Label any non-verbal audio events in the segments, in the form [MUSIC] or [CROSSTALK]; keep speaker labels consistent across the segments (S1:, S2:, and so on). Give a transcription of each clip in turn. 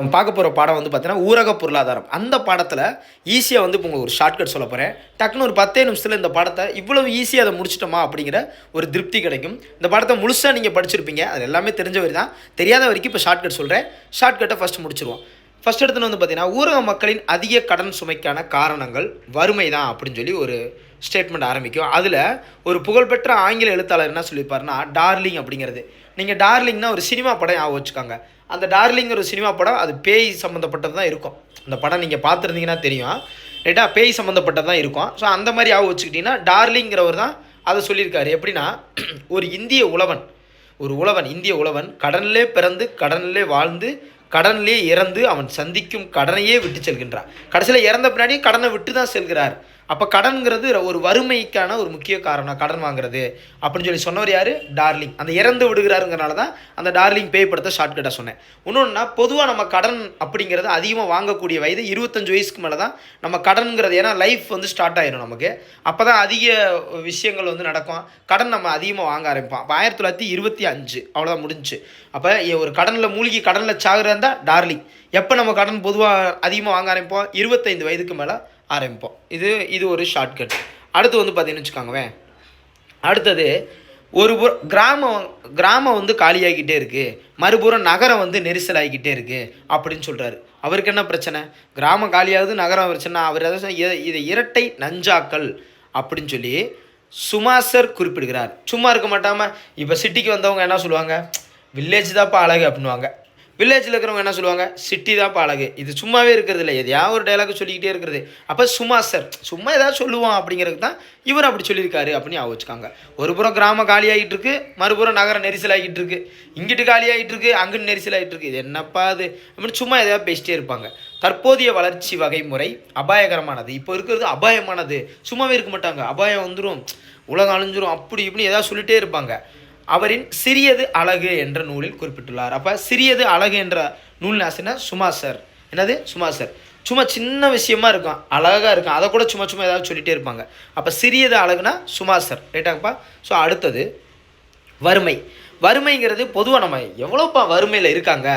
S1: நம்ம பார்க்க போகிற பாடம் வந்து பார்த்தீங்கன்னா ஊரக பொருளாதாரம். அந்த பாடத்தில் ஈஸியாக வந்து இப்போ உங்களுக்கு ஒரு ஷார்ட்கட் சொல்ல போகிறேன் டக்குன்னு ஒரு பத்தே நிமிஷத்தில் இந்த பாடத்தை இவ்வளோ ஈஸியாக அதை முடிச்சிட்டோமா அப்படிங்கிற ஒரு திருப்தி கிடைக்கும். இந்த பாடத்தை முழுசாக நீங்கள் படிச்சிருப்பீங்க. அது எல்லாமே தெரிஞ்ச வரை தான். தெரியாத வரைக்கும் இப்போ ஷார்ட்கட் சொல்கிறேன் ஷார்ட்கட்டை ஃபஸ்ட் முடிச்சிருவோம். ஃபஸ்ட் எடுத்துன்னு வந்து பார்த்தீங்கன்னா ஊரக மக்களின் அதிக கடன் சுமைக்கான காரணங்கள் வறுமை தான் அப்படின்னு சொல்லி ஒரு ஸ்டேட்மெண்ட் ஆரம்பிக்கும். அதில் ஒரு புகழ்பெற்ற ஆங்கில எழுத்தாளர் என்ன சொல்லியிருப்பாருன்னா டார்லிங் அப்படிங்கிறது. நீங்கள் டார்லிங்னா ஒரு சினிமா படம் ஞாபகம் வச்சுக்காங்க. அந்த டார்லிங்கிற ஒரு சினிமா படம் அது பேய் சம்மந்தப்பட்டது தான் இருக்கும். அந்த படம் நீங்கள் பார்த்துருந்தீங்கன்னா தெரியும் ரைட்டா? பேய் சம்மந்தப்பட்டது தான் இருக்கும். ஸோ அந்த மாதிரி ஆக வச்சுக்கிட்டிங்கன்னா டார்லிங்கிறவர் தான் அதை சொல்லியிருக்காரு. எப்படின்னா [CLEARS THROAT] ஒரு இந்திய உழவன் ஒரு உழவன் இந்திய உழவன் கடனிலே பிறந்து கடனிலே வாழ்ந்து கடனிலே இறந்து அவன் சந்திக்கும் கடனையே விட்டு செல்கின்றான். கடைசியில் இறந்த பின்னாடி கடனை விட்டு தான் செல்கிறார். அப்போ கடன்கிறது ஒரு வறுமைக்கான ஒரு முக்கிய காரணம் கடன் வாங்குறது. அப்படின்னு சொல்லி சொன்னவர் யார்? டார்லிங். அந்த இறந்து விடுகிறாருங்கிறனால தான் அந்த டார்லிங் பே படத்தை ஷார்ட்கட்டாக சொன்னேன். இன்னொன்னா பொதுவாக நம்ம கடன் அப்படிங்கிறது அதிகமாக வாங்கக்கூடிய வயது இருபத்தஞ்சு வயசுக்கு மேலே தான் நம்ம கடன்கிறது ஏன்னா லைஃப் வந்து ஸ்டார்ட் ஆயிடும் நமக்கு. அப்போ தான் அதிக விஷயங்கள் வந்து நடக்கும். கடன் நம்ம அதிகமாக வாங்க ஆரம்பிப்போம். அப்போ ஆயிரத்தி தொள்ளாயிரத்தி இருபத்தி அஞ்சு அவ்வளோதான் முடிஞ்சுச்சு அப்போ ஒரு கடனில் மூழ்கி கடனில் சாகுறதா டார்லிங். எப்போ நம்ம கடன் பொதுவாக அதிகமாக வாங்க ஆரம்பிப்போம்? இருபத்தைந்து வயதுக்கு மேலே ஆரம்பிப்போம். இது இது ஒரு ஷார்ட்கட் அடுத்து வந்து பார்த்தீங்கன்னு வச்சுக்கோங்களேன். அடுத்தது ஒரு புறம் கிராமம் கிராமம் வந்து காலியாகிக்கிட்டே இருக்குது மறுபுறம் நகரம் வந்து நெரிசல் ஆகிக்கிட்டே இருக்குது அப்படின்னு சொல்கிறாரு அவருக்கு என்ன பிரச்சனை? கிராமம் காலியாகுது நகரம் பிரச்சனை. அவர் எதாவது இதை இதை இரட்டை நஞ்சாக்கள் அப்படின்னு சொல்லி சுமாசர் குறிப்பிடுகிறார். சும்மா இருக்க மாட்டாமல் இப்போ சிட்டிக்கு வந்தவங்க என்ன சொல்லுவாங்க? வில்லேஜ் தான்ப்பா அழகு அப்படின்னுவாங்க. வில்லேஜில் இருக்கிறவங்க என்ன சொல்லுவாங்க? சிட்டி தான் அழகு இது சும்மாவே இருக்கிறது இல்லை. எதையாவது ஒரு டைலாக் சொல்லிக்கிட்டே இருக்கிறது. அப்போ சும்மா சார் சும்மா ஏதாவது சொல்லுவோம் அப்படிங்கிறது தான் இவர் அப்படி சொல்லியிருக்காரு அப்படின்னு ஞாபகம் வச்சுக்காங்க. ஒரு புறம் கிராமம் காலியாகிட்டு இருக்கு மறுபுறம் நகரம் நெரிசலாகிட்டு இருக்கு. இங்கிட்டு காலியாகிட்டு இருக்கு அங்கிட்டு நெரிசலாகிட்டு இருக்கு. இது என்னப்பா அது? அப்படின்னு சும்மா எதாவது பேசிட்டே இருப்பாங்க. தற்போதைய வளர்ச்சி வகைமுறை அபாயகரமானது. இப்போ இருக்கிறது அபாயமானது. சும்மாவே இருக்க மாட்டாங்க. அபாயம் வந்துடும் உலகம் அழிஞ்சிரும். அப்படி இப்படி ஏதாவது சொல்லிட்டே இருப்பாங்க. அவரின் சிறியது அழகு என்ற நூலில் குறிப்பிட்டுள்ளார். அப்போ சிறியது அழகு என்ற நூல் ஆசிரியர் சுமாசர் என்னது? சுமா சார். சும்மா சின்ன விஷயமா இருக்கும். அழகாக இருக்கும். அதை கூட சும்மா சும்மா ஏதாவது சொல்லிட்டே இருப்பாங்க. அப்போ சிறியது அழகுனா சுமா சார். ரைட்டாங்கப்பா ஸோ அடுத்தது வறுமை. வறுமைங்கிறது பொதுவாக நம்ம எவ்வளோப்பா வறுமையில் இருக்காங்க?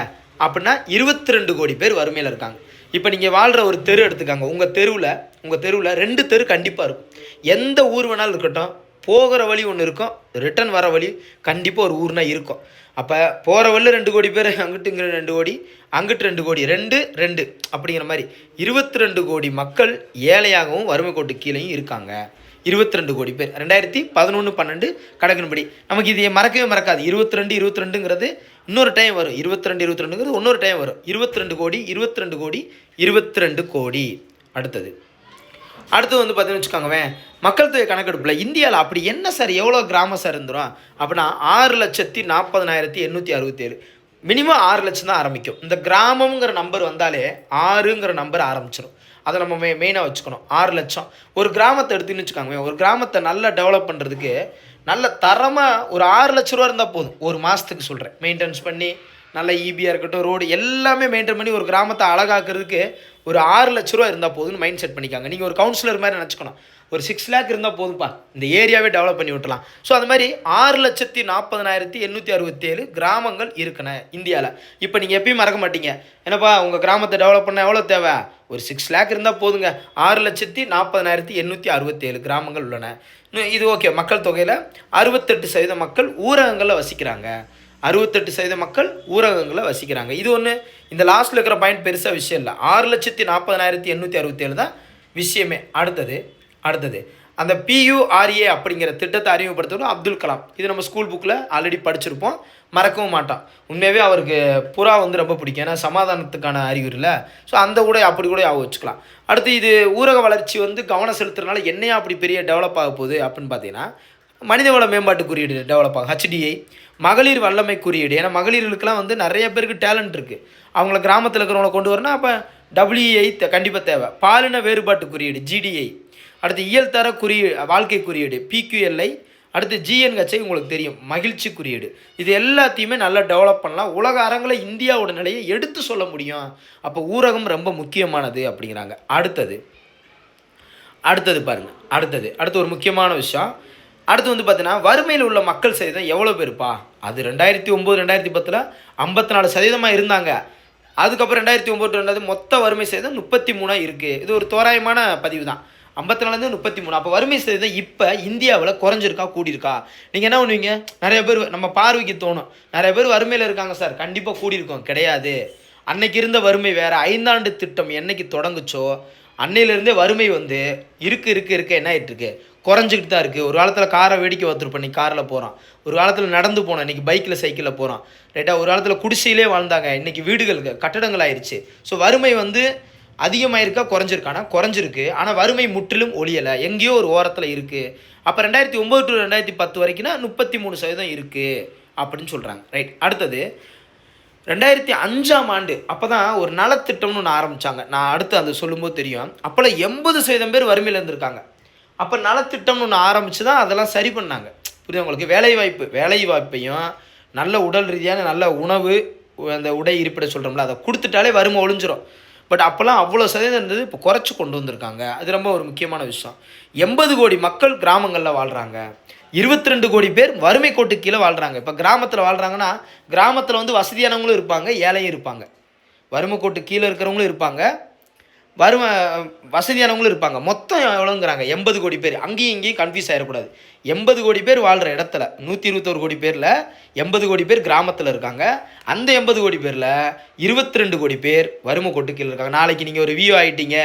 S1: அப்படின்னா இருபத்தி ரெண்டு கோடி பேர் வறுமையில் இருக்காங்க. இப்போ நீங்கள் வாழ்கிற ஒரு தெரு எடுத்துக்காங்க. உங்கள் தெருவில் உங்கள் தெருவில் ரெண்டு தெரு கண்டிப்பாக இருக்கும். எந்த ஊர் வேணாலும் இருக்கட்டும். போகிற வழி ஒன்று இருக்கும் ரிட்டர்ன் வர வழி கண்டிப்பாக ஒரு ஊர்னா இருக்கும். அப்போ போகிற வழியில் ரெண்டு கோடி பேர் அங்கிட்டுங்கிற ரெண்டு கோடி அங்கிட்டு ரெண்டு கோடி ரெண்டு ரெண்டு அப்படிங்கிற மாதிரி இருபத்தி ரெண்டு கோடி மக்கள் ஏழையாகவும் வறுமை கோட்டு கீழேயும் இருக்காங்க. இருபத்தி ரெண்டு கோடி பேர். ரெண்டாயிரத்தி பதினொன்று பன்னெண்டு கணக்கின்படி. நமக்கு இது மறக்கவே மறக்காது. இருபத்தி ரெண்டு இருபத்தி ரெண்டுங்கிறது இன்னொரு டைம் வரும். இருபத்தி ரெண்டு இருபத்தி ரெண்டுங்கிறது இன்னொரு டைம் வரும். இருபத்தி ரெண்டு கோடி இருபத்தி ரெண்டு கோடி இருபத்தி ரெண்டு கோடி. அடுத்தது. அடுத்து வந்து பார்த்தீங்கன்னு வச்சுக்கோங்கவேன் மக்கள் தொகை கணக்கெடுப்பில் இந்தியாவில் அப்படி என்ன சார் எவ்வளோ கிராமம் சார் இருந்துடும் அப்படின்னா ஆறு லட்சத்தி நாற்பதனாயிரத்தி எண்ணூற்றி அறுபத்தேழு. மினிமம் ஆறு லட்சம் தான் ஆரம்பிக்கும். இந்த கிராமங்கிற நம்பர் வந்தாலே ஆறுங்கிற நம்பர் ஆரம்பிச்சிடும் அதை நம்ம மெ மெயினாக வச்சுக்கணும். ஆறு லட்சம். ஒரு கிராமத்தை எடுத்துன்னு வச்சுக்கோங்க ஒரு கிராமத்தை நல்லா டெவலப் பண்ணுறதுக்கு நல்ல தரமாக ஒரு ஆறு லட்ச ரூபா இருந்தால் போதும். ஒரு மாதத்துக்கு சொல்கிறேன் மெயின்டெனன்ஸ் பண்ணி நல்ல ஈபியாக இருக்கட்டும் ரோடு எல்லாமே மெயின்டைன் பண்ணி ஒரு கிராமத்தை அழகாக்குறதுக்கு ஒரு ஆறு லட்ச ரூபா இருந்தால் போதும்னு மைண்ட் செட் பண்ணிக்காங்க. நீங்கள் ஒரு கவுன்சிலர் மாதிரி நினச்சிக்கணும். ஒரு சிக்ஸ் லேக் இருந்தால் போதும்ப்பா இந்த ஏரியாவே டெவலப் பண்ணி விட்டலாம் ஸோ அது மாதிரி ஆறு லட்சத்தி நாற்பதனாயிரத்தி எண்ணூற்றி அறுபத்தேழு கிராமங்கள் இருக்குண்ணே இந்தியாவில் இப்போ நீங்கள் எப்பயும் மறக்க மாட்டீங்க. என்னப்பா உங்கள் கிராமத்தை டெவலப் பண்ண எவ்வளோ தேவை? ஒரு சிக்ஸ் லேக் இருந்தால் போதுங்க. ஆறு லட்சத்தி நாற்பதனாயிரத்தி எண்ணூற்றி அறுபத்தேழு கிராமங்கள் உள்ளன. இன்னும் இது ஓகே மக்கள் தொகையில் அறுபத்தெட்டு சதவீத மக்கள் ஊரகங்களில் வசிக்கிறாங்க. அறுபத்தெட்டு சதவீத மக்கள் ஊரகங்களில் வசிக்கிறாங்க. இது ஒன்று இந்த லாஸ்ட்டில் இருக்கிற பாயிண்ட் பெருசாக விஷயம் இல்லை. ஆறு லட்சத்தி நாற்பதனாயிரத்தி எண்ணூற்றி அறுபத்தேழு தான் விஷயமே. அடுத்தது அடுத்தது. அந்த பியூஆர்ஏ அப்படிங்கிற திட்டத்தை அறிமுகப்படுத்தணும் அப்துல் கலாம். இது நம்ம ஸ்கூல் புக்கில் ஆல்ரெடி படிச்சிருப்போம். மறக்கவும் மாட்டான். உண்மையாகவே அவருக்கு புறா வந்து ரொம்ப பிடிக்கும். ஏன்னா சமாதானத்துக்கான அறிகுறி இல்லை. ஸோ அந்த கூட அப்படி கூட ஞாபகம் வச்சுக்கலாம். அடுத்து இது ஊரக வளர்ச்சி வந்து கவனம் செலுத்துறதுனால என்னையா அப்படி பெரிய டெவலப் ஆக போகுது அப்படின்னு பார்த்தீங்கன்னா மனிதவள மேம்பாட்டு குறியீடு டெவலப் ஆகும் ஹெச்டிஐ மகளிர் வல்லமை குறியீடு. ஏன்னா மகளிர்களுக்கெல்லாம் வந்து நிறைய பேருக்கு டேலண்ட் இருக்குது அவங்கள கிராமத்தில் இருக்கிறவங்கள கொண்டு வரணும் அப்போ டபிள்யூஐ கண்டிப்பாக தேவை. பாலின வேறுபாட்டு குறியீடு ஜிடிஐ அடுத்து இயல் தர குறியீடு வாழ்க்கை குறியீடு பிக்யூஎல்ஐ அடுத்து ஜிஎன்ஹெச்ஐ உங்களுக்கு தெரியும் மகிழ்ச்சி குறியீடு. இது எல்லாத்தையுமே நல்லா டெவலப் பண்ணலாம். உலக அரங்கில் இந்தியாவோட நிலையை எடுத்து சொல்ல முடியும். அப்போ ஊரகம் ரொம்ப முக்கியமானது அப்படிங்கிறாங்க. அடுத்தது அடுத்தது பாருங்கள் அடுத்தது அடுத்து ஒரு முக்கியமான விஷயம். அடுத்து வந்து பார்த்தீங்கன்னா வறுமையில் உள்ள மக்கள் சதவீதம் எவ்வளோ பேருப்பா? அது ரெண்டாயிரத்தி ஒம்பது ரெண்டாயிரத்தி பத்தில் ஐம்பத்தி நாலு சதவீதமாக இருந்தாங்க. அதுக்கப்புறம் ரெண்டாயிரத்தி ஒம்பது ரெண்டாவது மொத்த வறுமை சதவீதம் முப்பத்தி மூணாக இருக்குது இது ஒரு தோராயமான பதிவு தான் ஐம்பத்தி நாலுலேருந்து முப்பத்தி மூணு. அப்போ வறுமை சதவீதம் இப்போ இந்தியாவில் குறைஞ்சிருக்கா கூடியிருக்கா? நீங்கள் என்ன பண்ணுவீங்க? நிறைய பேர் நம்ம பார்வைக்கு தோணும். நிறைய பேர் வறுமையில் இருக்காங்க சார். கண்டிப்பாக கூடியிருக்கோம். கிடையாது. அன்னைக்கு இருந்த வறுமை வேறு. ஐந்தாண்டு திட்டம் என்னைக்கு தொடங்குச்சோ அன்னையிலேருந்தே வறுமை வந்து இருக்கு இருக்கு இருக்கு என்ன ஆயிட்டுருக்கு? குறைஞ்சிக்கிட்டு தான் இருக்குது ஒரு காலத்தில் காரை வேடிக்கை பார்த்துருப்போம் இன்னைக்கு காரில் போகிறான் ஒரு காலத்தில் நடந்து போனோம் இன்னைக்கு பைக்கில் சைக்கிளில் போகிறான் ரைட்டாக ஒரு காலத்தில் குடிசையிலே வாழ்ந்தாங்க. இன்னைக்கு வீடுகள் கட்டடங்கள் ஆயிடுச்சு ஸோ வறுமை வந்து அதிகமாயிருக்கா? குறைஞ்சிருக்கானா குறைஞ்சிருக்கு. ஆனால் வறுமை முற்றிலும் ஒழியலை. எங்கேயோ ஒரு ஓரத்தில் இருக்குது அப்போ ரெண்டாயிரத்தி ஒம்பது டு ரெண்டாயிரத்தி பத்து வரைக்கும்னா முப்பத்தி மூணு சதவீதம் இருக்குது அப்படின்னு சொல்கிறாங்க ரைட் அடுத்தது ரெண்டாயிரத்தி அஞ்சாம் ஆண்டு அப்போ தான் ஒரு நலத்திட்டம்னு ஒன்று ஆரம்பித்தாங்க நான் அடுத்து அந்த சொல்லும்போது தெரியும். அப்போல்லாம் எண்பது சதவீதம் பேர் வறுமையில் இருந்திருக்காங்க. அப்போ நலத்திட்டம்னு ஒன்று ஆரம்பித்து தான் அதெல்லாம் சரி பண்ணாங்க. புரியுது உங்களுக்கு? வேலைவாய்ப்பு வேலைவாய்ப்பையும் நல்ல உடல் ரீதியான நல்ல உணவு அந்த உடை இருப்பிட சொல்கிறோம்ல அதை கொடுத்துட்டாலே வறுமை ஒழிஞ்சிரும். பட் அப்போல்லாம் அவ்வளோ சதவீதம் இருந்தது இப்போ குறைச்சி கொண்டு வந்திருக்காங்க. அது ரொம்ப ஒரு முக்கியமான விஷயம். எண்பது கோடி மக்கள் கிராமங்களில் வாழ்கிறாங்க இருபத்தி ரெண்டு கோடி பேர் வறுமை கோட்டு கீழே வாழ்கிறாங்க இப்போ கிராமத்தில் வாழ்கிறாங்கன்னா கிராமத்தில் வந்து வசதியானவங்களும் இருப்பாங்க ஏழையும் இருப்பாங்க. வறுமை கோட்டு கீழே இருக்கிறவங்களும் இருப்பாங்க. வறுமை வசதியானவங்களும் இருப்பாங்க. மொத்தம் எவ்வளோங்கிறாங்க எண்பது கோடி பேர். அங்கேயும் இங்கேயும் கன்ஃபியூஸ் ஆகிடக்கூடாது எண்பது கோடி பேர் வாழ்கிற இடத்துல நூற்றி இருபத்தோரு கோடி பேரில் எண்பது கோடி பேர் கிராமத்தில் இருக்காங்க. அந்த எண்பது கோடி பேரில் இருபத்தி ரெண்டு கோடி பேர் வறுமை கோட்டு கீழே இருக்காங்க. நாளைக்கு நீங்கள் ஒரு வியூ ஆகிட்டீங்க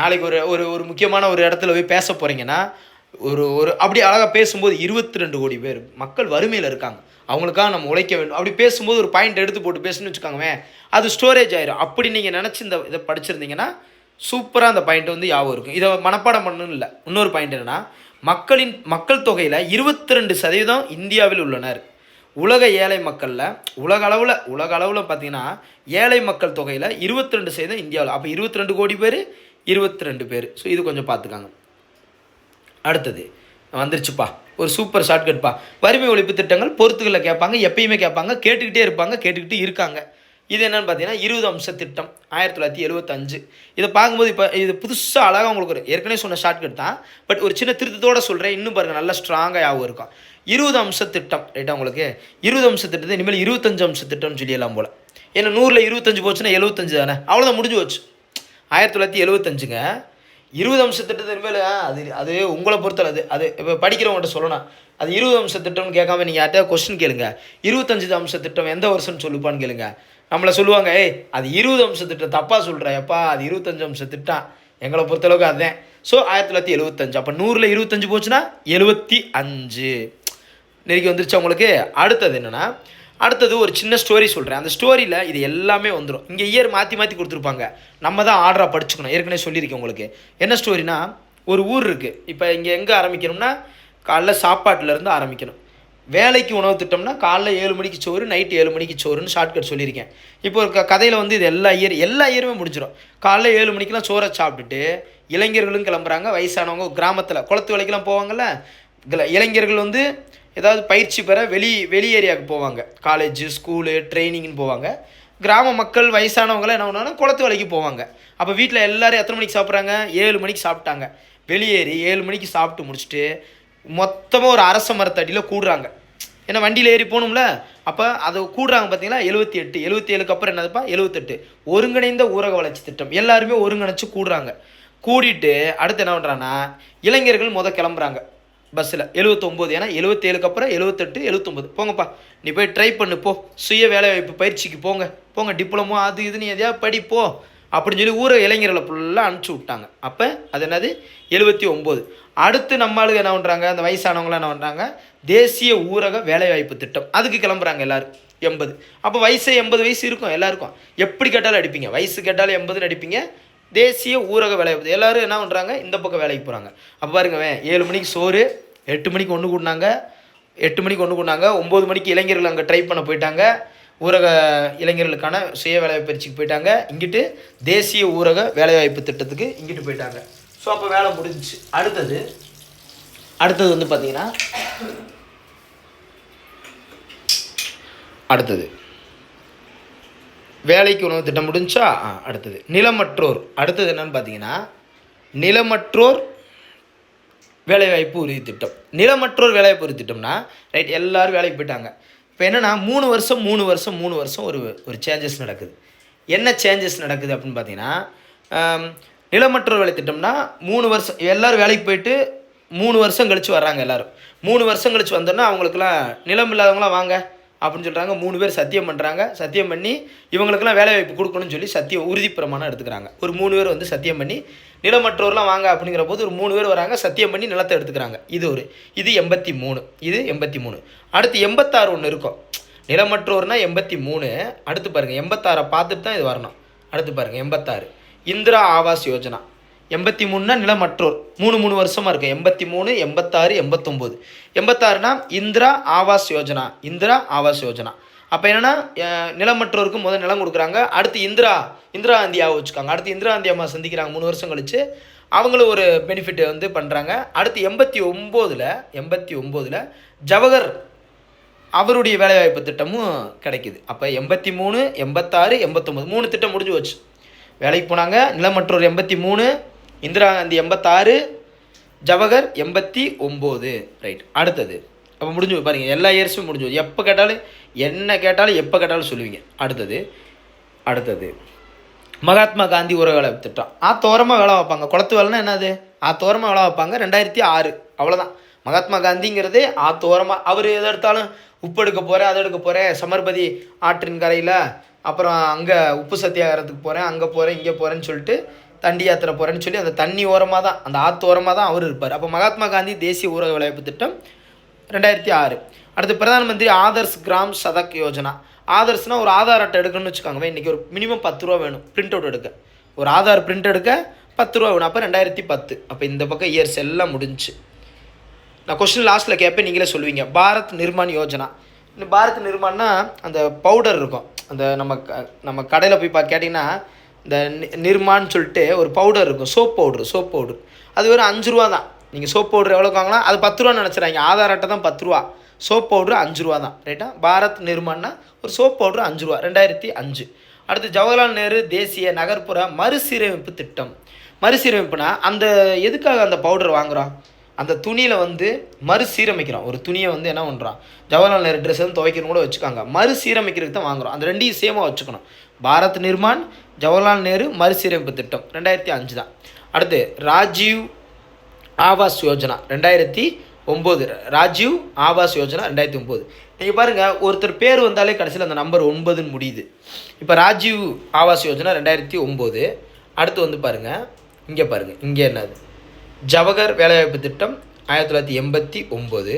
S1: நாளைக்கு ஒரு ஒரு ஒரு முக்கியமான ஒரு இடத்துல போய் பேச போகிறீங்கன்னா ஒரு ஒரு அப்படி அழகாக பேசும்போது இருபத்தி ரெண்டு கோடி பேர் மக்கள் வறுமையில் இருக்காங்க. அவங்களுக்காக நம்ம உழைக்க வேண்டும். அப்படி பேசும்போது ஒரு பாயிண்ட் எடுத்து போட்டு பேசணும்னு வச்சுக்கோங்களேன் அது ஸ்டோரேஜ் ஆயிரும். அப்படி நீங்கள் நினச்சி இந்த இதை படிச்சிருந்தீங்கன்னா சூப்பராக அந்த பாயிண்ட் வந்து ஞாபகம் இருக்கும். இதை மனப்பாடம் பண்ணணும் இல்லை. இன்னொரு பாயிண்ட் என்னென்னா மக்களின் மக்கள் தொகையில் இருபத்தி ரெண்டு சதவீதம் இந்தியாவில் உள்ளனர். உலக ஏழை மக்களில் உலக அளவில் உலக அளவில் பார்த்தீங்கன்னா ஏழை மக்கள் தொகையில் இருபத்தி ரெண்டு சதவீதம் இந்தியாவில். அப்போ இருபத்தி ரெண்டு கோடி பேர் இருபத்தி ரெண்டு பேர். ஸோ இது கொஞ்சம் பார்த்துக்காங்க. அடுத்தது வந்துருச்சுப்பா. ஒரு சூப்பர் ஷார்ட்கட்ப்பா வறுமை ஒழிப்பு திட்டங்கள் பொறுத்துகளில் கேட்பாங்க எப்பயுமே கேட்பாங்க கேட்டுக்கிட்டே இருப்பாங்க கேட்டுக்கிட்டு இருக்காங்க. இது என்னென்னு பார்த்தீங்கன்னா இருபது அம்ச திட்டம் ஆயிரத்தி தொள்ளாயிரத்தி எழுபத்தஞ்சு இதை பார்க்கும்போது இப்போ இது புதுசாக அழகாக உங்களுக்கு ஒரு ஏற்கனவே சொன்ன ஷார்ட்கட் தான். பட் ஒரு சின்ன திருத்தத்தோடு சொல்கிறேன் இன்னும் பாருங்கள் நல்லா ஸ்ட்ராங்காக ஞாபகம் இருக்கும். இருபது அம்ச திட்டம் ரைட்டா உங்களுக்கு? இருபது அம்ச திட்டத்தை இனிமேல் இருபத்தஞ்சு அம்ச திட்டம்னு சொல்லிடலாம் போல். ஏன்னா நூறில் இருபத்தஞ்சு போச்சுன்னா எழுபத்தஞ்சு தானே? அவ்வளோதான் முடிஞ்சு போச்சு. ஆயிரத்தி தொள்ளாயிரத்தி எழுபத்தஞ்சுங்க இருபது அம்ச திட்டத்தின் மேலே அது அது உங்களை பொறுத்தல அது அது இப்போ படிக்கிறவங்கள்ட்ட சொல்லணும். அது இருபது அம்ச திட்டம்னு கேட்காம நீங்கள் யார்கிட்ட கொஸ்டின் கேளுங்க. இருபத்தஞ்சு அம்ச திட்டம் எந்த வருஷம்னு சொல்லுப்பான்னு கேளுங்க. நம்மளை சொல்லுவாங்க ஏய் அது இருபது அம்ச திட்டம் தப்பாக சொல்கிற எப்பா அது இருபத்தஞ்சு அம்ச திட்டம் எங்களை பொறுத்தளவுக்கு அதுதான். ஸோ ஆயிரத்தி தொள்ளாயிரத்தி எழுபத்தஞ்சு அப்போ நூறில் இருபத்தஞ்சு போச்சுன்னா எழுபத்தி அஞ்சு. நெருக்கி வந்துருச்சு அவங்களுக்கு அடுத்தது என்னென்னா அடுத்தது ஒரு சின்ன ஸ்டோரி சொல்கிறேன் அந்த ஸ்டோரியில் இது எல்லாமே வந்துடும் இங்கே இயர் மாற்றி மாற்றி கொடுத்துருப்பாங்க. நம்ம தான் ஆர்டராக படிச்சுக்கணும். ஏற்கனவே சொல்லியிருக்கேன் உங்களுக்கு. என்ன ஸ்டோரினா ஒரு ஊர் இருக்குது இப்போ இங்கே எங்கே ஆரம்பிக்கணும்னா காலைல சாப்பாட்டிலேருந்து ஆரம்பிக்கணும். வேலைக்கு உணவு திட்டம்னா காலைல ஏழு மணிக்கு சோறு நைட்டு ஏழு மணிக்கு சோறுன்னு ஷார்ட்கட் சொல்லியிருக்கேன். இப்போ ஒரு க கதையில் வந்து இது எல்லா இயர் எல்லா இயருமே முடிஞ்சிடும் காலைல ஏழு மணிக்கெலாம் சோறை சாப்பிட்டுட்டு இளைஞர்களும் கிளம்புறாங்க. வயசானவங்க கிராமத்தில் குளத்து வேலைக்கெலாம் போவாங்கல்ல? இதில் இளைஞர்கள் வந்து ஏதாவது பயிற்சி பெற வெளி வெளி ஏரியாவுக்கு போவாங்க. காலேஜு ஸ்கூலு ட்ரைனிங்னு போவாங்க. கிராம மக்கள் வயசானவங்களாம் என்ன பண்ணுவாங்கன்னா குளத்து வேலைக்கு போவாங்க. அப்போ வீட்டில் எல்லோரும் எத்தனை மணிக்கு சாப்பிட்றாங்க? ஏழு மணிக்கு சாப்பிட்டாங்க. வெளியேறி ஏழு மணிக்கு சாப்பிட்டு முடிச்சுட்டு மொத்தமாக ஒரு அரச மரத்தடியில் கூடுறாங்க. ஏன்னா வண்டியில் ஏறி போகணும்ல? அப்போ அது கூடுறாங்க பார்த்தீங்களா எழுபத்தி எட்டு. எழுபத்தி ஏழுக்கு அப்புறம் என்னதுப்பா? எழுபத்தெட்டு ஒருங்கிணைந்த ஊரக வளர்ச்சி திட்டம். எல்லாருமே ஒருங்கிணைச்சு கூடுறாங்க. கூடிட்டு அடுத்து என்ன பண்ணுறாங்கன்னா இளைஞர்கள் முத கிளம்புறாங்க. பஸ்ஸில். எழுபத்தொம்போது ஏன்னா எழுபத்தேழுக்கு அப்புறம் எழுபத்தெட்டு எழுபத்தொம்போது போங்கப்பா நீ போய் ட்ரை பண்ணு போ. சுய வேலைவாய்ப்பு பயிற்சிக்கு போங்க. போங்க டிப்ளமோ அது இதுன்னு எதையா படிப்போ அப்படின்னு சொல்லி ஊரை இளைஞர்களை ஃபுல்லாக அனுப்பிச்சி விட்டாங்க. அப்போ அது என்னது? எழுபத்தி ஒம்பது அடுத்து நம்ம ஆளுங்க என்ன பண்ணுறாங்க அந்த வயசானவங்களாம் என்ன பண்ணுறாங்க தேசிய ஊரக வேலைவாய்ப்பு திட்டம். அதுக்கு கிளம்புறாங்க எல்லோரும். எண்பது. அப்போ வயசு எண்பது வயசு இருக்கும் எல்லாருக்கும். எப்படி கேட்டாலும் அடிப்பீங்க. வயசு கேட்டாலும் எண்பதுன்னு அடிப்பீங்க. தேசிய ஊரக வேலைவாய்ப்பு எல்லாரும் என்ன பண்ணுறாங்க இந்த பக்கம் வேலைக்கு போகிறாங்க அப்போ பாருங்க ஏழு மணிக்கு சோறு எட்டு மணிக்கு ஒன்று கூட்டினாங்க எட்டு மணிக்கு ஒன்று கூட்டினாங்க ஒம்பது மணிக்கு இளைஞர்கள் அங்கே ட்ரை பண்ண போயிட்டாங்க. ஊரக இளைஞர்களுக்கான சுய வேலைவாய்ப்பு பயிற்சிக்கு போயிட்டாங்க. இங்கிட்டு தேசிய ஊரக வேலைவாய்ப்பு திட்டத்துக்கு இங்கிட்டு போயிட்டாங்க. ஸோ அப்போ வேலை முடிஞ்சிச்சு. அடுத்தது அடுத்தது வந்து பார்த்தீங்கன்னா அடுத்தது. வேலைக்கு உணவு திட்டம் முடிஞ்சா ஆ, அடுத்தது. நிலமற்றோர் அடுத்தது என்னன்னு பார்த்தீங்கன்னா நிலமற்றோர் வேலைவாய்ப்பு உறுதி திட்டம். நிலமற்றோர் வேலைவாய்ப்பு உறுதி திட்டம்னா ரைட் எல்லாரும் வேலைக்கு போயிட்டாங்க. இப்போ என்னென்னா மூணு வருஷம் மூணு வருஷம் மூணு வருஷம் ஒரு ஒரு சேஞ்சஸ் நடக்குது. என்ன சேஞ்சஸ் நடக்குது அப்படின்னு பார்த்தீங்கன்னா நிலமற்றோர் வேலை திட்டம்னா மூணு வருஷம் எல்லாரும் வேலைக்கு போயிட்டு மூணு வருஷம் கழித்து வர்றாங்க எல்லோரும். மூணு வருஷம் கழித்து வந்தோன்னா அவங்களுக்குலாம் நிலம் இல்லாதவங்களாம் வாங்க. அப்படின்னு சொல்கிறாங்க மூணு பேர் சத்தியம் பண்ணுறாங்க சத்தியம் பண்ணி இவங்களுக்கெல்லாம் வேலை வாய்ப்பு கொடுக்கணும்னு சொல்லி சத்தியம் உறுதிப்பிரமாணம் எடுத்துக்கிறாங்க. ஒரு மூணு பேர் வந்து சத்தியம் பண்ணி நிலமற்றோர்லாம் வாங்க அப்படிங்கிற போது ஒரு மூணு பேர் வராங்க. சத்தியம் பண்ணி நிலத்தை எடுத்துக்கிறாங்க. இது ஒரு. இது எண்பத்தி மூணு. இது எண்பத்தி மூணு. அடுத்து எண்பத்தாறு ஒன்று இருக்கும். நிலமற்றோர்னா எண்பத்தி மூணு. அடுத்து பாருங்கள் எண்பத்தாறை பார்த்துட்டு தான் இது வரணும். அடுத்து பாருங்கள் எண்பத்தாறு. இந்திரா ஆவாஸ் யோஜனா. எண்பத்தி மூணுனா நிலமற்றோர். மூணு மூணு வருஷமாக இருக்கும் எண்பத்தி மூணு எண்பத்தாறு எண்பத்தொம்போது. எண்பத்தாறுனா இந்திரா ஆவாஸ் யோஜனா. இந்திரா ஆவாஸ் யோஜனா. அப்போ என்னென்னா நிலமற்றோருக்கு முதல் நிலம் கொடுக்குறாங்க. அடுத்து இந்திரா இந்திரா காந்தியாவை வச்சுக்காங்க. அடுத்து இந்திரா காந்தி அம்மா சந்திக்கிறாங்க. மூணு வருஷம் கழித்து அவங்களும் ஒரு பெனிஃபிட் வந்து பண்ணுறாங்க அடுத்து எண்பத்தி ஒம்போதில் எண்பத்தி ஒம்போதில் ஜவஹர் அவருடைய வேலைவாய்ப்பு திட்டமும் கிடைக்குது. அப்போ எண்பத்தி மூணு எண்பத்தாறு எண்பத்தொம்போது மூணு திட்டம் முடிஞ்சு வச்சு வேலைக்கு போனாங்க. நிலமற்றோர் எண்பத்தி மூணு இந்திரா காந்தி எண்பத்தாறு ஜவஹர் எண்பத்தி ஒம்பது. ரைட் அடுத்தது. அப்போ முடிஞ்சு பாருங்க எல்லா இயர்ஸும் முடிஞ்சு எப்போ கேட்டாலும் என்ன கேட்டாலும் எப்போ கேட்டாலும் சொல்லுவீங்க. அடுத்தது. அடுத்தது. மகாத்மா காந்தி ஊரக திட்டம். திட்டம் ஆத்தோரமாக வேலை வைப்பாங்க. குளத்து வேலைன்னா என்னது? ஆத்தோரமாக வேலை வைப்பாங்க. ரெண்டாயிரத்தி ஆறு. அவ்வளோதான் மகாத்மா காந்திங்கிறதே ஆத்தோரமாக அவர் எதை எடுத்தாலும் உப்பு எடுக்க போகிறேன் அதை எடுக்க போகிறேன் சமர்பதி ஆற்றின் கரையில் அப்புறம் அங்கே உப்பு சத்தியாகிறதுக்கு போகிறேன் அங்கே போகிறேன் இங்கே போகிறேன்னு சொல்லிட்டு தண்டி யாத்திரை போகிறேன்னு சொல்லி அந்த தண்ணி ஓரமாக தான் அந்த ஆற்று ஓரமாக தான் அவர் இருப்பார். அப்போ மகாத்மா காந்தி தேசிய ஊரக வேலைவாய்ப்பு திட்டம் ரெண்டாயிரத்தி ஆறு. அடுத்து பிரதான் மந்திரி ஆதர்ஸ் கிராம் சதக் யோஜனா. ஆதர்ஸ்னால் ஒரு ஆதார் அட்டை எடுக்கணும்னு வச்சுக்கோங்க இன்றைக்கி ஒரு மினிமம் பத்து ரூபா வேணும். பிரிண்ட் அவுட் எடுக்க. ஒரு ஆதார் பிரிண்ட் எடுக்க பத்து ரூபா வேணும். அப்போ ரெண்டாயிரத்தி பத்து. அப்போ இந்த பக்கம் இயர்ஸ் எல்லாம் முடிஞ்சுச்சு நான் கொஸ்டின் லாஸ்ட்டில் கேட்பேன் நீங்களே சொல்லுவீங்க. பாரத் நிர்மான் யோஜனா. இந்த பாரத் நிர்மான்னா அந்த பவுடர் இருக்கும். அந்த நம்ம க- நம்ம கடையில் போய் பா கேட்டிங்கன்னா இந்த நிர்மான்னு சொல்லிட்டு ஒரு பவுடர் இருக்கும். சோப் பவுட்ரு சோப் பவுட்ரு அது வெறும் அஞ்சு ரூபா தான். நீங்கள் சோப் பவுட்ரு எவ்வளோ வாங்கலாம் அது பத்து ரூபா நினச்சிடாங்க ஆதார் அட்டை தான் பத்து ரூபா. சோப் பவுட்ரு அஞ்சு ரூபா தான். ரைட்டா பாரத் நிர்மான்னா ஒரு சோப் பவுட்ரு அஞ்சு ரூபா. ரெண்டாயிரத்தி அஞ்சு. அடுத்து ஜவஹர்லால் நேரு தேசிய நகர்ப்புற மறுசீரமைப்பு திட்டம். மறுசீரமைப்புனா அந்த எதுக்காக அந்த பவுடர் வாங்குகிறோம் அந்த துணியில் வந்து மறுசீரமைக்கிறோம் ஒரு துணியை வந்து என்ன பண்ணுறான் ஜவஹர்லால் நேரு ட்ரெஸ் வந்து துவைக்கணும் கூட வச்சுக்காங்க. மறுசீரமைக்கிறதுக்கு தான் வாங்குறோம் அந்த ரெண்டையும் சேமாக வச்சுக்கணும். பாரத் நிர்மான் ஜவஹர்லால் நேரு மறுசீரமைப்பு திட்டம் ரெண்டாயிரத்தி அஞ்சு தான். அடுத்து ராஜீவ் ஆவாஸ் யோஜனா ரெண்டாயிரத்தி ஒம்பது. ராஜீவ் ஆவாஸ் யோஜனா ரெண்டாயிரத்தி ஒம்பது. நீங்கள் பாருங்கள் ஒருத்தர் பேர் வந்தாலே கடைசியில் அந்த நம்பர் ஒன்பதுன்னு முடியுது. இப்போ ராஜீவ் ஆவாஸ் யோஜனா ரெண்டாயிரத்தி ஒம்பது. அடுத்து வந்து பாருங்கள் இங்கே பாருங்கள் இங்கே என்னது? ஜவஹர் வேலைவாய்ப்பு திட்டம் ஆயிரத்தி தொள்ளாயிரத்தி எண்பத்தி ஒம்பது.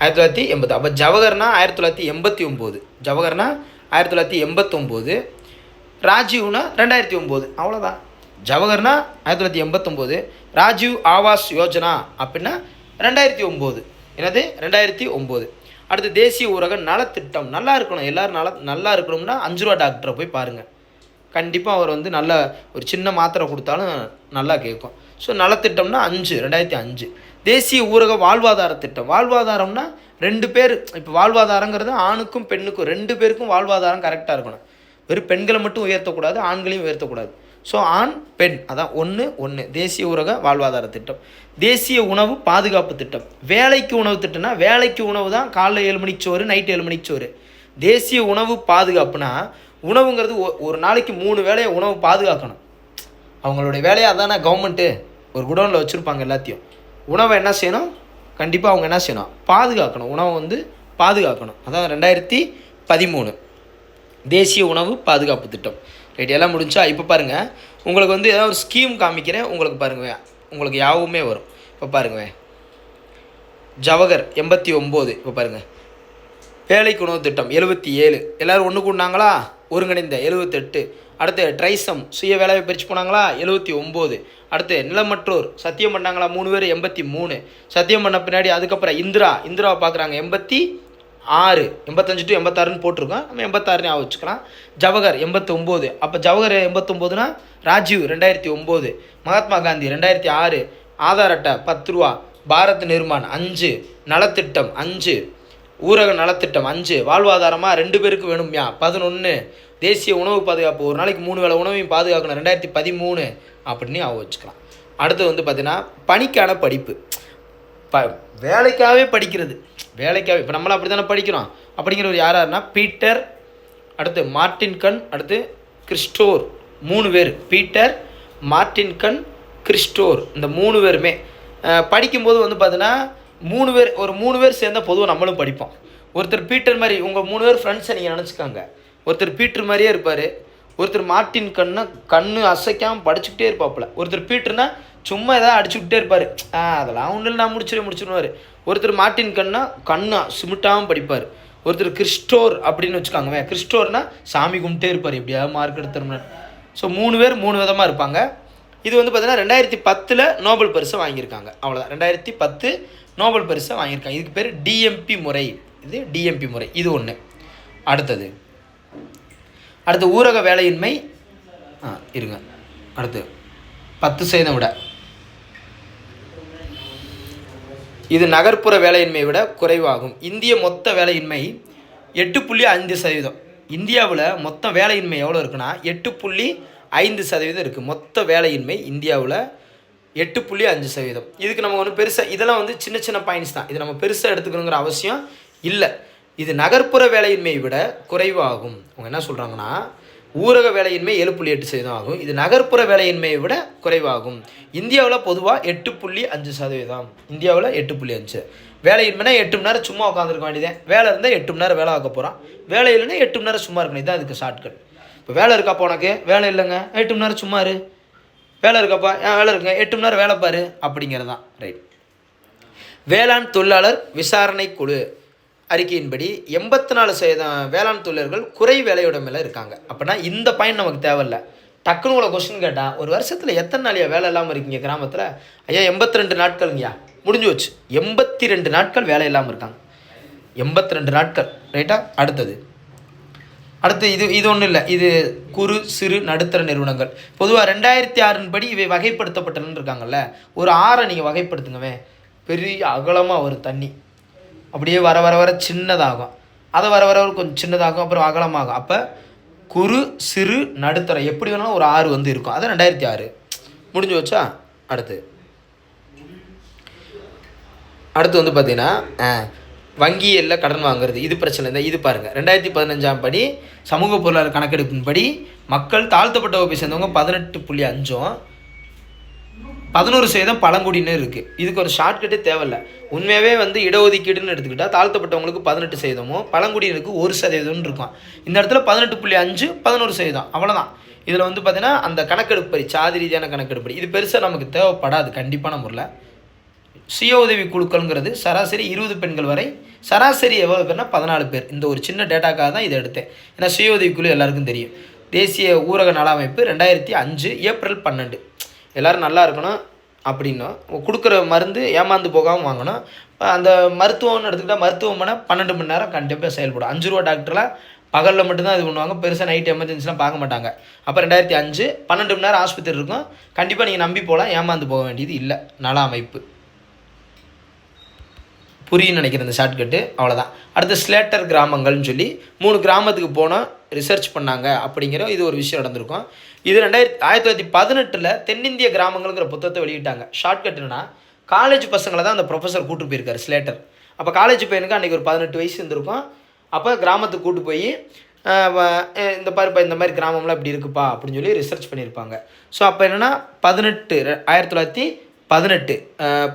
S1: ஆயிரத்தி தொள்ளாயிரத்தி எண்பது அப்போ ஜவஹர்னா ஆயிரத்தி தொள்ளாயிரத்தி எண்பத்தி ஒம்பது. ஜவஹர்னா ஆயிரத்தி தொள்ளாயிரத்தி எண்பத்தொம்போது ராஜீவ்னா ரெண்டாயிரத்தி ஒம்பது. அவ்வளோதான் ஜவஹர்னா ஆயிரத்தி தொள்ளாயிரத்தி எண்பத்தொம்போது ராஜீவ் ஆவாஸ் யோஜனா அப்படின்னா ரெண்டாயிரத்தி ஒம்பது. என்னது? ரெண்டாயிரத்தி ஒம்பது. அடுத்து தேசிய ஊரக நலத்திட்டம். நல்லா இருக்கணும். எல்லோரும் நல நல்லா இருக்கணும்னா அஞ்சு ரூபா டாக்டரை போய் பாருங்கள் கண்டிப்பாக அவர் வந்து நல்ல ஒரு சின்ன மாத்திரை கொடுத்தாலும் நல்லா கேட்கும். ஸோ நலத்திட்டம்னா அஞ்சு ரெண்டாயிரத்தி அஞ்சு. தேசிய ஊரக வாழ்வாதார திட்டம். வாழ்வாதாரம்னா ரெண்டு பேர் இப்போ வாழ்வாதாரங்கிறது ஆணுக்கும் பெண்ணுக்கும் ரெண்டு பேருக்கும் வாழ்வாதாரம் கரெக்டாக இருக்கணும். வெறும் பெண்களை மட்டும் உயர்த்தக்கூடாது ஆண்களையும் உயர்த்தக்கூடாது. ஸோ ஆண் பெண் அதான் ஒன்று ஒன்று தேசிய ஊரக வாழ்வாதார திட்டம். தேசிய உணவு பாதுகாப்பு திட்டம். வேலைக்கு உணவு திட்டம்னா வேலைக்கு உணவு தான் காலைல ஏழு மணிக்கு சோறு நைட்டு ஏழு மணிக்கு சோறு. தேசிய உணவு பாதுகாப்புனா உணவுங்கிறது ஒ- ஒரு நாளைக்கு மூணு வேலையை உணவு பாதுகாக்கணும். அவங்களுடைய வேலையாக அதானே கவர்மெண்ட்டு ஒரு குடோனில் வச்சுருப்பாங்க எல்லாத்தையும். உணவை என்ன செய்யணும்? கண்டிப்பாக அவங்க என்ன செய்யணும்? பாதுகாக்கணும். உணவை வந்து பாதுகாக்கணும். அதான் ரெண்டாயிரத்தி பதிமூணு. தேசிய உணவு பாதுகாப்பு திட்டம். ரைட் எல்லாம் முடிஞ்சா இப்போ பாருங்கள் உங்களுக்கு வந்து ஏதாவது ஒரு ஸ்கீம் காமிக்கிறேன். உங்களுக்கு பாருங்க. உங்களுக்கு யாவுமே வரும். இப்போ பாருங்க. ஜவகர் எண்பத்தி ஒம்பது. இப்போ பாருங்கள் வேலைக்கு உணவு திட்டம் எழுபத்தி ஏழு. எல்லோரும் ஒன்று கூடினாங்களா? ஒருங்கிணைந்த எழுபத்தெட்டு அடுத்து ட்ரைசம் சுய வேலையை பிரித்து போனாங்களா? எழுபத்தி ஒம்பது. அடுத்து நிலமற்றோர் சத்தியம் பண்ணாங்களா? மூணு பேர் எண்பத்தி மூணு. சத்தியம் பண்ண பின்னாடி அதுக்கப்புறம் இந்திரா. இந்திராவை பார்க்குறாங்க எண்பத்தி ஆறு. எண்பத்தஞ்சு டு எண்பத்தாறுன்னு போட்டிருக்கோம். நம்ம எண்பத்தாறுனே ஆக வச்சுக்கலாம். ஜவஹர் எண்பத்தொம்போது. அப்போ ஜவஹர் எண்பத்தொம்போதுனா ராஜீவ் ரெண்டாயிரத்தி ஒம்பது. மகாத்மா காந்தி ரெண்டாயிரத்தி ஆறு. ஆதார் அட்டை பத்து ரூபா. பாரத் நிர்மான் அஞ்சு. நலத்திட்டம் அஞ்சு. ஊரக நலத்திட்டம் அஞ்சு வாழ்வாதாரமாக ரெண்டு பேருக்கு வேணும்யா? பதினொன்று தேசிய உணவு பாதுகாப்பு ஒரு நாளைக்கு மூணு வேளை உணவையும் பாதுகாக்கணும் ரெண்டாயிரத்தி பதிமூணு அப்படின்னு அவ வச்சுக்கலாம். அடுத்து வந்து பார்த்தீங்கன்னா பணிக்கான படிப்பு. ப வேலைக்காகவே படிக்கிறது. வேலைக்காகவே இப்போ நம்மளாம் அப்படி தானே படிக்கிறோம் அப்படிங்கிறவர் யார் யாருன்னா பீட்டர் அடுத்து மார்டின் கண் அடுத்து கிறிஸ்டோர். மூணு பேர். பீட்டர் மார்டின்கன் கிறிஸ்டோர். இந்த மூணு பேருமே. படிக்கும்போது வந்து பார்த்தீங்கன்னா மூணு பேர் ஒரு மூணு பேர் சேர்ந்தால் பொதுவாக நம்மளும் படிப்போம். ஒருத்தர் பீட்டர் மாதிரி உங்கள் மூணு பேர் ஃப்ரெண்ட்ஸை நீங்கள் நினச்சிக்காங்க. ஒருத்தர் பீட்டர் மாதிரியே இருப்பார். ஒருத்தர் மார்ட்டின் கண்ணை கண்ணு அசைக்காமல் படிச்சுக்கிட்டே இருப்பாப்புல. ஒருத்தர் பீட்டர்னா சும்மா ஏதாவது அடிச்சுக்கிட்டே இருப்பார். ஆ அதெல்லாம் ஒன்றும் இல்லை நான் முடிச்சிடுவேன் முடிச்சிடுவார் ஒருத்தர் மார்ட்டின் கண்ணா கண்ணா சிமிட்டாமல் படிப்பார். ஒருத்தர் கிறிஸ்டோர் அப்படின்னு வச்சுக்காங்க. கிறிஸ்டோர்னா சாமி கும்பிட்டே இருப்பார். எப்படியாவது மார்க் எடுத்துருமே ஸோ மூணு பேர் மூணு விதமாக இருப்பாங்க. இது வந்து பார்த்தீங்கன்னா ரெண்டாயிரத்தி பத்தில் நோபல் பரிசை வாங்கியிருக்காங்க. அவ்வளோதான் ரெண்டாயிரத்தி பத்து நோபல் பரிசை வாங்கியிருக்காங்க. இதுக்கு பேர் டிஎம்பி முறை. இது டிஎம்பி முறை. இது ஒன்று அடுத்தது. அடுத்து ஊரக வேலையின்மை ஆ இருங்க. அடுத்து பத்து சதவீதம் விட. இது நகர்ப்புற வேலையின்மையை விட குறைவாகும். இந்திய மொத்த வேலையின்மை எட்டு புள்ளி ஐந்து சதவீதம். இந்தியாவில் மொத்த வேலையின்மை எவ்வளோ இருக்குன்னா எட்டு புள்ளி ஐந்து சதவீதம் இருக்குது மொத்த வேலையின்மை இந்தியாவில் எட்டு புள்ளி அஞ்சு சதவீதம். இதுக்கு நம்ம ஒன்று பெருசாக இதெல்லாம் வந்து சின்ன சின்ன பாயிண்ட்ஸ் தான். இது நம்ம பெருசாக எடுத்துக்கணுங்கிற அவசியம் இல்லை. இது நகர்ப்புற வேலையின்மையை விட குறைவாகும். அவங்க என்ன சொல்கிறாங்கன்னா ஊரக வேலையின்மை ஏழு புள்ளி எட்டு சதவீதம் ஆகும். இது நகர்ப்புற வேலையின்மையை விட குறைவாகும். இந்தியாவில் பொதுவாக எட்டு புள்ளி அஞ்சு சதவீதம். இந்தியாவில் எட்டு புள்ளி அஞ்சு. வேலையின்மைனா எட்டு மணி நேரம் சும்மா உட்காந்துருக்க வேண்டியதேன் வேலை இருந்தால் எட்டு மணி நேரம் வேலை ஆக்க போகிறான் வேலை இல்லைன்னா எட்டு மணி நேரம் சும்மா இருக்கணும் இதுதான் இதுக்கு ஷார்ட்கட் இப்போ வேலை இருக்கா உனக்கு? வேலை இல்லைங்க. எட்டு மணி நேரம் சும்மா இரு. வேலை இருக்காப்பா ஏன் வேலை இருக்குங்க எட்டு மணி நேரம் வேலை பாரு அப்படிங்கிறது தான் ரைட் வேளாண் தொழிலாளர் விசாரணை குழு அறிக்கையின்படி எண்பத்தி நாலு சதவீதம் வேளாண் தொழிலர்கள் குறை வேலையுடமையில் இருக்காங்க. அப்படின்னா இந்த பாயிண்ட் நமக்கு தேவையில்ல. டக்குன்னு உங்களை கொஸ்டின் கேட்டால் ஒரு வருஷத்தில் எத்தனை நாளையா வேலை இல்லாமல் இருக்கீங்க கிராமத்தில்? ஐயா எண்பத்தி ரெண்டு நாட்கள்ங்கய்யா முடிஞ்சு வச்சு எண்பத்தி ரெண்டு நாட்கள் வேலை இல்லாமல் இருக்காங்க. எண்பத்தி ரெண்டு நாட்கள் ரைட்டா அடுத்தது அடுத்து இது இது ஒன்றும் இல்லை. இது குறு சிறு நடுத்தர நிறுவனங்கள். பொதுவாக ரெண்டாயிரத்தி ஆறின் படி இவை வகைப்படுத்தப்பட்டனு இருக்காங்கல்ல. ஒரு ஆறை நீங்கள் வகைப்படுத்துங்கவே. பெரிய அகலமாக ஒரு தண்ணி. அப்படியே வர வர வர சின்னதாகும். அதை வர வர வர கொஞ்சம் சின்னதாகும் அப்புறம் அகலமாகும். அப்போ குறு சிறு நடுத்தர எப்படி வேணாலும் ஒரு ஆறு வந்து இருக்கும். அது ரெண்டாயிரத்தி ஆறு. முடிஞ்சு வச்சா அடுத்து. அடுத்து வந்து பார்த்தீங்கன்னா வங்கியில் கடன் வாங்குறது. இது பிரச்சனை இல்லை. இது பாருங்கள் ரெண்டாயிரத்தி பதினஞ்சாம் படி சமூக பொருளாதார கணக்கெடுப்பின்படி மக்கள் தாழ்த்தப்பட்ட வகுப்பை சேர்ந்தவங்க பதினெட்டு புள்ளி அஞ்சும் பதினோரு சதவீதம் பழங்குடியினர் இருக்குது இதுக்கு ஒரு ஷார்ட்கட்டே தேவையில்ல. உண்மையாகவே வந்து இடஒதுக்கீடுன்னு எடுத்துக்கிட்டால் தாழ்த்தப்பட்டவங்களுக்கு பதினெட்டு சதவீதமும் பழங்குடியினருக்கு ஒரு சதவீதம்னு இருக்கும். இந்த இடத்துல பதினெட்டு புள்ளி அஞ்சு பதினோரு சதவீதம். அவ்வளோதான் இதில் வந்து பார்த்தீங்கன்னா அந்த கணக்கெடுப்படி சாதி ரீதியான கணக்கெடுப்படி இது பெருசாக நமக்கு தேவைப்படாது. கண்டிப்பான முறையில். சுய உதவி குழுக்கள்ங்கிறது சராசரி இருபது பெண்கள் வரை சராசரி எவ்வளோ பேர்னா பதினாலு பேர். இந்த ஒரு சின்ன டேட்டாக்காக தான் இதை எடுத்தேன். ஏன்னா சுய உதவி குழு எல்லாருக்கும் தெரியும். தேசிய ஊரக நல அமைப்பு ரெண்டாயிரத்தி அஞ்சு ஏப்ரல் பன்னெண்டு. எல்லோரும் நல்லா இருக்கணும் அப்படின்னும் கொடுக்குற மருந்து ஏமாந்து போகாமல் வாங்கணும். அந்த மருத்துவம்னு எடுத்துக்கிட்டால் மருத்துவமனை பன்னெண்டு மணி நேரம் கண்டிப்பாக செயல்படும். அஞ்சு ரூபா டாக்டர்லாம் பகலில் மட்டும்தான் இது பண்ணுவாங்க. பெருசாக நைட் எமர்ஜென்சிலாம் பார்க்க மாட்டாங்க. அப்போ ரெண்டாயிரத்தி அஞ்சு பன்னெண்டு மணி நேரம் ஆஸ்பத்திரி இருக்கும். கண்டிப்பாக நீங்கள் நம்பி போகலாம் ஏமாந்து போக வேண்டியது இல்லை. நல அமைப்பு. புரியும் நினைக்கிறேன் இந்த ஷார்ட்கட்டு அவ்வளோதான் அடுத்து ஸ்லேட்டர் கிராமங்கள்னு சொல்லி மூணு கிராமத்துக்கு போனோம் ரிசர்ச் பண்ணாங்க அப்படிங்கிற இது ஒரு விஷயம் நடந்திருக்கும். இது ரெண்டாயிரத்தி ஆயிரத்தி தொள்ளாயிரத்தி பதினெட்டில் தென்னிந்திய கிராமங்கள்ங்கிற புத்தகத்தை வெளியிட்டாங்க. ஷார்ட்கட் என்னன்னா காலேஜ் பசங்களை தான் அந்த ப்ரொஃபஸர் கூட்டு போயிருக்காரு ஸ்லேட்டர் அப்போ காலேஜ் பையனுக்கு அன்றைக்கி ஒரு பதினெட்டு வயசு இருந்திருக்கும். அப்போ கிராமத்துக்கு கூட்டு போய் இந்த பாருப்பா இந்த மாதிரி கிராமம்லாம் இப்படி இருக்குப்பா அப்படின்னு சொல்லி ரிசர்ச் பண்ணியிருப்பாங்க. ஸோ அப்போ என்னென்னா பதினெட்டு ஆயிரத்தி தொள்ளாயிரத்தி பதினெட்டு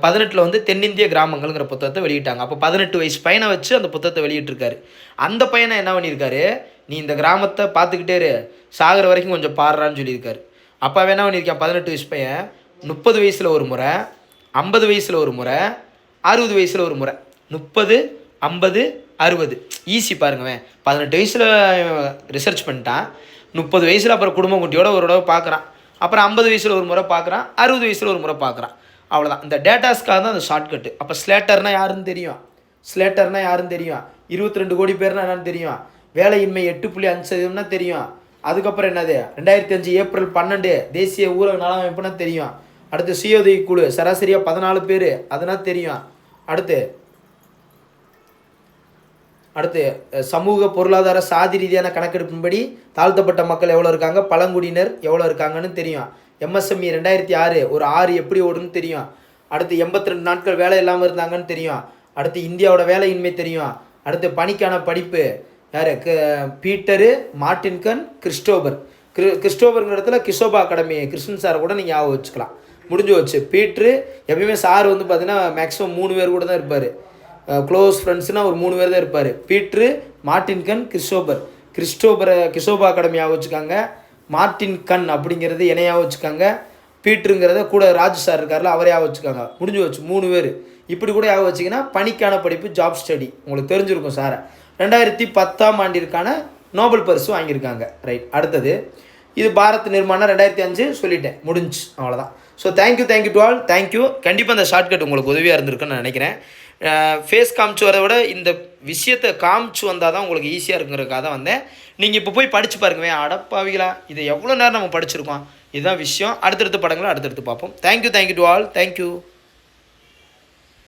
S1: பதினெட்டில் வந்து தென்னிந்திய கிராமங்கள்ங்கிற புத்தகத்தை வெளியிட்டாங்க. அப்போ பதினெட்டு வயசு பையனை வச்சு அந்த புத்தகத்தை வெளியிட்டிருக்காரு. அந்த பையனை என்ன பண்ணியிருக்காரு? நீ இந்த கிராமத்தை பார்த்துக்கிட்டே இரு. சாகிற வரைக்கும் கொஞ்சம் பாடுறான்னு சொல்லியிருக்காரு. அப்போ அவன் என்ன பண்ணியிருக்கான்? பதினெட்டு வயசு பையன் முப்பது வயசில் ஒரு முறை ஐம்பது வயசில் ஒரு முறை அறுபது வயசில் ஒரு முறை. முப்பது ஐம்பது அறுபது. ஈஸி பாருங்கவேன் பதினெட்டு வயசில் ரிசர்ச் பண்ணிட்டான். முப்பது வயசில் அப்புறம் குடும்ப குட்டியோட ஒரு தடவை பார்க்குறான். அப்புறம் ஐம்பது வயசில் ஒரு முறை பார்க்குறான். அறுபது வயசில் ஒரு முறை பார்க்குறான். அவ்வளோதான் இந்த டேட்டாஸ்க்காக தான் அந்த ஷார்ட்கட்டு அப்போ ஸ்லேட்டர்னால் யாருன்னு தெரியும்? ஸ்லேட்டர்னால் யாருன்னு தெரியும்? இருபத்தி ரெண்டு கோடி பேர்னா என்னன்னு தெரியும்? வேலையின்மை எட்டு புள்ளி அஞ்சு சதவீதம்னா தெரியும். அதுக்கப்புறம் என்னது? ரெண்டாயிரத்தி அஞ்சு ஏப்ரல் பன்னெண்டு தேசிய ஊரக நல அமைப்புனா தெரியும். அடுத்து சுயோதவி குழு சராசரியாக பதினாலு பேர் அதனால் தெரியும். அடுத்து அடுத்து சமூக பொருளாதார சாதி ரீதியான கணக்கெடுப்பின்படி தாழ்த்தப்பட்ட மக்கள் எவ்வளோ இருக்காங்க? பழங்குடியினர் எவ்வளோ இருக்காங்கன்னு தெரியும். எம்எஸ்எம்இ ரெண்டாயிரத்தி ஆறு ஒரு ஆறு எப்படி ஓடுன்னு தெரியும். அடுத்து எண்பத்தி ரெண்டு நாட்கள் வேலை இல்லாமல் இருந்தாங்கன்னு தெரியும். அடுத்து இந்தியாவோட வேலையின்மை தெரியும். அடுத்து பணிக்கான படிப்பு. யார்? க பீட்டரு மார்டின்கன் கிறிஸ்டோபர். கிரி கிறிஸ்டோபருங்கிற இடத்துல கிஷோபா அகாடமி கிருஷ்ணன் சாரை கூட நீங்கள் ஞாபகம் வச்சுக்கலாம். முடிஞ்சு வச்சு பீட்ரு எப்பயுமே சார் வந்து பார்த்தீங்கன்னா மேக்ஸிமம் மூணு பேர் கூட தான் இருப்பார். க்ளோஸ் ஃப்ரெண்ட்ஸ்னால் ஒரு மூணு பேர் தான் இருப்பார். பீட்ரு மார்டின்கன் கிறிஸ்டோபர். கிறிஸ்டோபரை கிஷோபா அகாடமி ஞாபகம் வச்சுக்காங்க. மார்ட்டின் கண் அப்படிங்கிறது இணையாக வச்சுக்காங்க? பீட்ருங்கிறத கூட ராஜு சார் இருக்கார்ல அவரையாக வச்சுக்காங்க. முடிஞ்சு வச்சு மூணு பேர். இப்படி கூட யாக வச்சிங்கன்னா பணிக்கான படிப்பு ஜாப் ஸ்டடி உங்களுக்கு தெரிஞ்சிருக்கும் சாரை. ரெண்டாயிரத்தி பத்தாம் ஆண்டிற்கான நோபல் பரிசு வாங்கியிருக்காங்க. ரைட் அடுத்தது இது பாரத் நிர்மாணம் ரெண்டாயிரத்தி அஞ்சு சொல்லிட்டேன். முடிஞ்சு. அவ்வளோதான் so thank you thank you to all thank you கண்டிப்பாக இந்த ஷார்ட்கட் உங்களுக்கு உதவியாக இருந்திருக்குன்னு நான் நினைக்கிறேன். ஃபேஸ் காமிச்சு வரதை விட இந்த விஷயத்தை காமிச்சு வந்தால் தான் உங்களுக்கு ஈஸியாக இருக்குங்கிறதுக்காக தான் வந்தேன். நீங்கள் இப்போ போய் படித்து பாருங்க அடப்பாவிகளா? இதை எவ்வளோ நேரம் நம்ம படிச்சிருக்கோம்? இதுதான் விஷயம். அடுத்தடுத்த படங்களை அடுத்தடுத்து பார்ப்போம். Thank you thank you to all thank you